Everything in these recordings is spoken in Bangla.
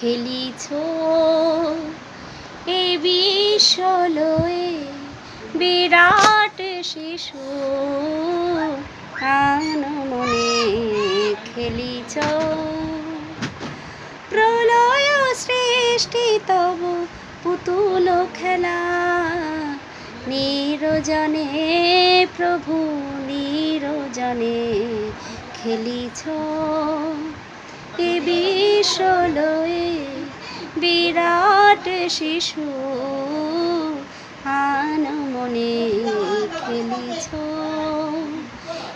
খেলিছ? এ বিশ্বলয়ে বিরাট শিশু। আন মনে খেলিছ? প্রলয় সৃষ্টি তব পুতুল খেলা। নিরজনে প্রভু, নিরজনে খেলিছ? এ বিশ্বলয়ে বিরাট শিশু আন মনে খেলিছ।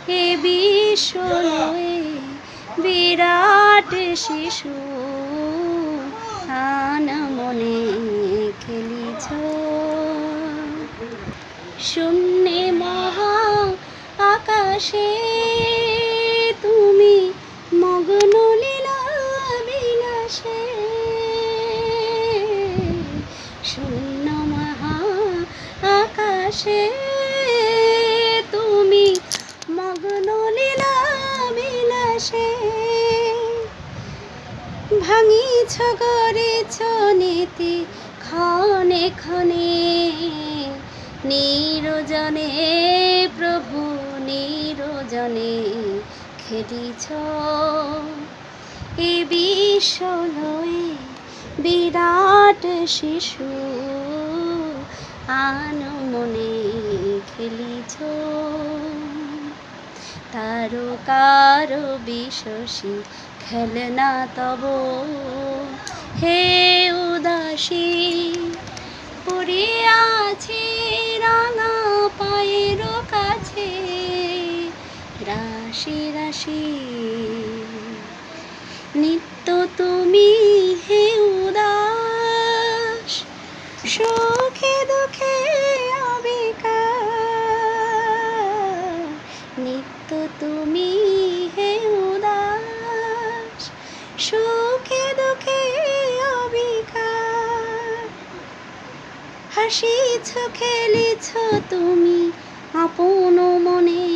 এ বিশ্বলয়ে বিরাট শিশু আন মনে খেলিছ। শূন্যে মহা আকাশে শূন্য মহা আকাশে। তুমি মগ্ন লীলা বিলাসে ভাঙিছ গড়েছ নীতি ক্ষণে ক্ষণে। নিরজনে প্রভু, নিরজনে খেলিছ এ বিশ্বলয়ে বিরাট শিশু আন মনে খেলিছ। তারকার বিশ্বসী খেলনা তব। হে উদাসী পড়িয়াছে রাঙা পায়ের কাছে। রাশি রাশি, নিত্য তুমি হে সুখে দুঃখে অবিকার। নিত্য তুমি হে উদাস, সুখে দুঃখে অবিকার। হাসিছ খেলেছ তুমি আপন মনে,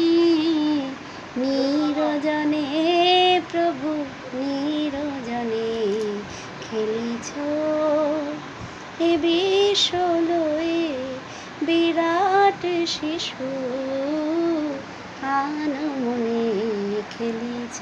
নিরজনে প্রভু নিরজনে খেলিছ। এ বিশ্বলয়ে বিরাট শিশু। আনমনে খেলিছ।